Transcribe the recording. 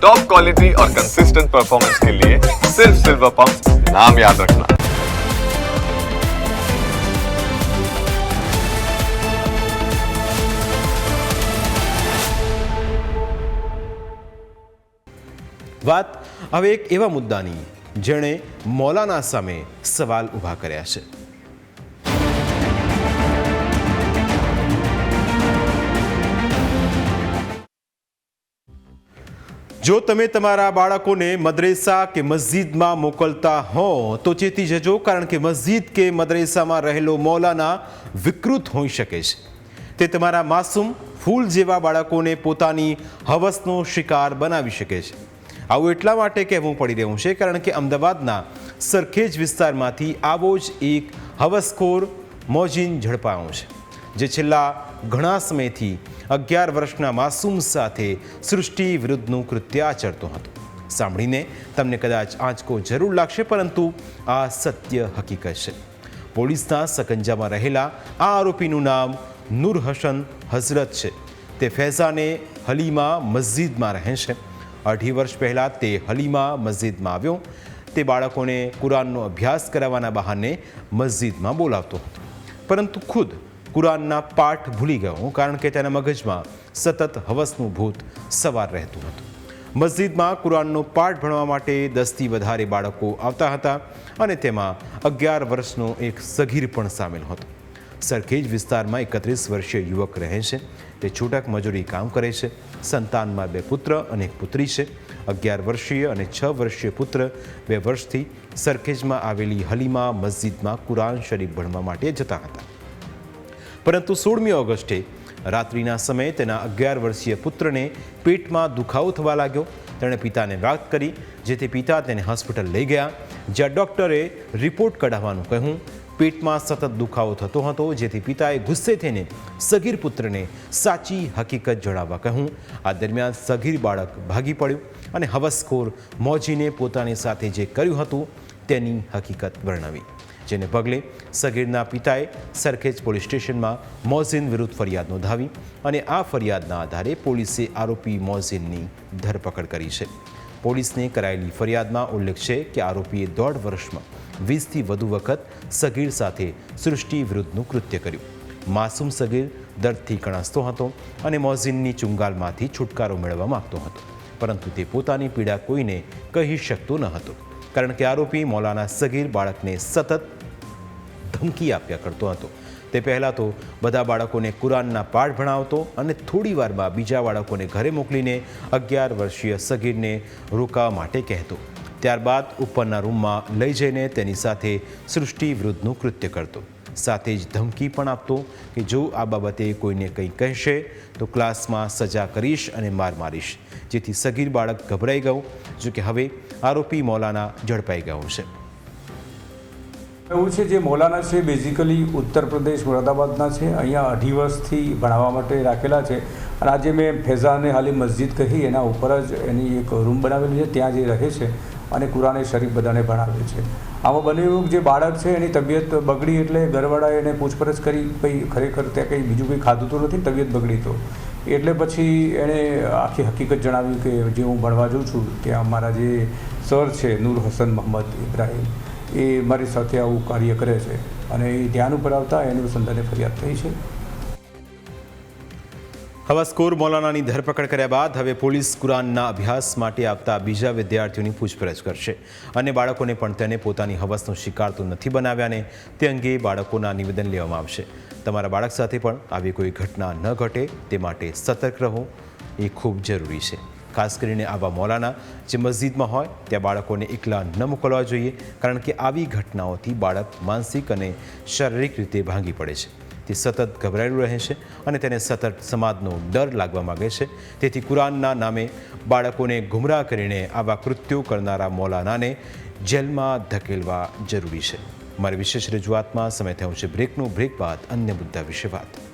Top quality और consistent performance के लिए सिर्फ सिल्वर पंप नाम याद रखना વાત હવે એક એવા મુદ્દાની જેણે મૌલાના સામે સવાલ ઊભા કર્યા છે જો તમે તમારા બાળકોને મદરેસા કે મસ્જિદમાં મોકલતા હો, તો ચેતી જજો, કારણ કે મસ્જિદ કે મદરેસામાં રહેલો મૌલાના વિકૃત હોઈ શકે છે. તે તમારા માસૂમ ફૂલ જેવા બાળકોને પોતાની હવસનો શિકાર બનાવી શકે છે. આવું એટલા માટે કહેવું પડી રહ્યું છે, કારણ કે અમદાવાદના સરખેજ વિસ્તારમાંથી આવો જ એક હવસખોર મોજીન ઝડપાયો છે. જે છેલ્લા ઘણા સમયથી અગિયાર વર્ષના માસૂમ સાથે સૃષ્ટિ વિરુદ્ધનું કૃત્ય આચરતો હતો. સાંભળીને તમને કદાચ આંચકો જરૂર લાગશે, પરંતુ આ સત્ય હકીકત છે. પોલીસના સકંજામાં રહેલા આ આરોપીનું નામ નૂર હસન હઝરત છે. તે ફૈઝાને હલીમા મસ્જિદમાં રહે છે. અઢી વર્ષ પહેલાં તે હલીમા મસ્જિદમાં આવ્યો. તે બાળકોને કુરાનનો અભ્યાસ કરાવવાના બહાને મસ્જિદમાં બોલાવતો હતો. પરંતુ ખુદ કુરાનના પાઠ ભૂલી ગયો કારણ કે તેના મગજમાં સતત હવસનું ભૂત સવાર રહેતું હતું. મસ્જિદમાં કુરાનનો પાઠ ભણવા માટે દસથી વધારે બાળકો આવતા હતા અને તેમાં અગિયાર વર્ષનો એક સગીર પણ સામેલ હતો. સરખેજ વિસ્તારમાં એકત્રીસ વર્ષીય યુવક રહે છે. તે છૂટક મજૂરી કામ કરે છે. સંતાનમાં બે પુત્ર અને એક પુત્રી છે. અગિયાર વર્ષીય અને છ વર્ષીય પુત્ર બે વર્ષથી સરખેજમાં આવેલી હલીમા મસ્જિદમાં કુરાન શરીફ ભણવા માટે જતા હતા. પરંતુ સોળમી ઓગસ્ટે રાત્રિના સમયે તેના અગિયાર વર્ષીય પુત્રને પેટમાં દુખાવો થવા લાગ્યો. તેણે પિતાને વાત કરી, જેથી પિતા તેને હોસ્પિટલ લઈ ગયા, જ્યાં ડૉક્ટરે રિપોર્ટ કઢાવવાનું કહ્યું. પેટમાં સતત દુખાવો થતો હતો, જેથી પિતાએ ગુસ્સે થઈને સગીર પુત્રને સાચી હકીકત જણાવવા કહ્યું. આ દરમિયાન સગીર બાળક ભાગી પડ્યું અને હવસખોર મોજીને પોતાની સાથે જે કર્યું હતું, તેની હકીકત વર્ણવી. જેને પગલે સગીરના પિતાએ સરખેજ પોલીસ સ્ટેશનમાં મોઝિન વિરુદ્ધ ફરિયાદ નોંધાવી અને આ ફરિયાદના આધારે પોલીસે આરોપી મોઝિનની ધરપકડ કરી છે. પોલીસને કરાયેલી ફરિયાદમાં ઉલ્લેખ છે કે આરોપીએ દોઢ વર્ષમાં વીસથી વધુ વખત સગીર સાથે સૃષ્ટિ વિરુદ્ધનું કૃત્ય કર્યું. માસૂમ સગીર દર્દથી કણાસતો હતો અને મોઝિનની ચુંગાલમાંથી છુટકારો મેળવવા માંગતો હતો, પરંતુ તે પોતાની પીડા કોઈને કહી શકતો ન હતો. કારણ કે આરોપી મૌલાના સગીર બાળકને સતત ધમકી આપ્યા કરતો હતો. તે પહેલાં તો બધા બાળકોને કુરાનના પાઠ ભણાવતો અને થોડી વારમાં બીજા બાળકોને ઘરે મોકલીને અગિયાર વર્ષીય સગીરને રોકાવા માટે કહેતો. ત્યારબાદ ઉપરના રૂમમાં લઈ જઈને તેની સાથે સૃષ્ટિ વિરુદ્ધનું કૃત્ય કરતો. સાથે જ ધમકી પણ આપતો કે જો આ બાબતે કોઈને કંઈ કહેશે તો ક્લાસમાં સજા કરીશ અને માર મારીશ. જેથી સગીર બાળક ગભરાઈ ગયું જો કે હવે આરોપી મૌલાના ઝડપાઈ ગયો છે. એવું છે જે મૌલાના છે બેઝિકલી ઉત્તર પ્રદેશ, મુરાદાબાદના છે. અહીંયા અઢી વર્ષથી ભણાવવા માટે રાખેલા છે. અને આજે મેં ફેઝાને હાલી મસ્જિદ કહી, એના ઉપર જ એની એક રૂમ બનાવેલી છે, ત્યાં જે રહે છે અને કુરાને શરીફ બધાને ભણાવે છે. આમાં બને એવું જે બાળક છે, એની તબિયત બગડી એટલે ઘરવાળાએ એને પૂછપરછ કરી કંઈ ખરેખર ત્યાં કંઈ બીજું કંઈ ખાધું તો નથી? તબિયત બગડી તો? એટલે પછી એણે આખી હકીકત જણાવી કે, જે હું ભણવા જઉં છું, ત્યાં અમારા જે સર છે, નૂર હસન મોહમ્મદ ઇબ્રાહિમ એ મારી સાથે આવું કાર્ય કરે છે અને એ ધ્યાન ઉપર આવતા એનું સંધાને ફરિયાદ થઈ છે. હવાસ્કોર મૌલાનાની ધરપકડ કર્યા બાદ હવે પોલીસ કુરાનના અભ્યાસ માટે આવતા બીજા વિદ્યાર્થીઓની પૂછપરછ કરશે. અને બાળકોને પણ તેને પોતાની હવસનો શિકાર તો નથી બનાવ્યાને તે અંગે બાળકોના નિવેદન લેવામાં આવશે. તમારા બાળક સાથે પણ આવી કોઈ ઘટના ન ઘટે તે માટે સતર્ક રહો, એ ખૂબ જરૂરી છે. ખાસ કરીને આવા મોલાના જે મસ્જિદમાં હોય, ત્યાં બાળકોને એકલા ન મોકલવા જોઈએ, કારણ કે આવી ઘટનાઓથી બાળક માનસિક અને શારીરિક રીતે ભાંગી પડે છે. તે સતત ગભરાયેલું રહે છે અને તેને સતત સમાજનો ડર લાગવા માગે છે. તેથી કુરાનના નામે બાળકોને ગુમરાહ કરીને આવા કૃત્યો કરનારા મૌલાનાને જેલમાં ધકેલવા જરૂરી છે. મારી વિશેષ રજૂઆતમાં સમય થયો છે. બ્રેકનો બ્રેક બાદ અન્ય મુદ્દા વિશે વાત.